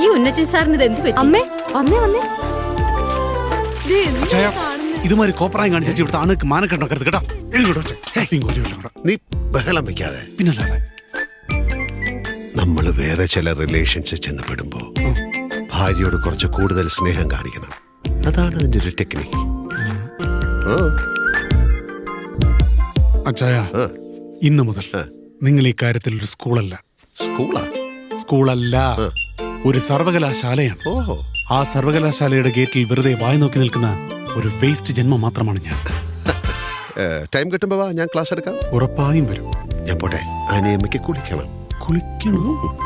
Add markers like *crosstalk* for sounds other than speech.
ഈ ഉന്നച്ചൻ സാറിന് ഇത് എന്ത് പറ്റി? അമ്മേ വന്നേ വന്നേ. ഇത് കാണുന്നെ? ഇതുമാതിരി കോപ്പറായി കാണിച്ചു ഇവിടുത്തെ ആണുക്ക് മാനക്കെട്ടുണ്ടാക്കരുത് കേട്ടോ. ഇങ്ങോട്ട് വെച്ചേ. ഇങ്ങോട്ട് നീ ബഹളം വെക്കാതെ. പിന്നല്ലാതെ. നമ്മൾ വേറെ ചില റിലേഷൻസ് ചെന്ന് പെടുമ്പോ ഭാര്യയോട് കുറച്ച് കൂടുതൽ സ്നേഹം കാണിക്കണം. അതാണ് അതിന്റെ ഒരു ടെക്നിക് അച്ഛായ ആ. ഇന്ന് മുതൽ. നിങ്ങൾ ഈ കാര്യത്തിൽ ഒരു സ്കൂളല്ല. സ്കൂളാ? സ്കൂളല്ല. ഒരു സർവകലാശാലയാണ്. ഓഹോ. ആ സർവകലാശാലയുടെ ഗേറ്റിൽ വെറുതെ വായി നോക്കി നിൽക്കുന്ന ഒരു വേസ്റ്റ് ജന്മം മാത്രമാണ് ഞാൻ. *laughs* ടൈം കിട്ടുമ്പോ വാ ഞാൻ ക്ലാസ് എടുക്കാം. ഉറപ്പായും വരും. ഞാൻ പോട്ടെ. അനിയമ്മയ്ക്ക് കുളിക്കണം. കുളിക്കണോ.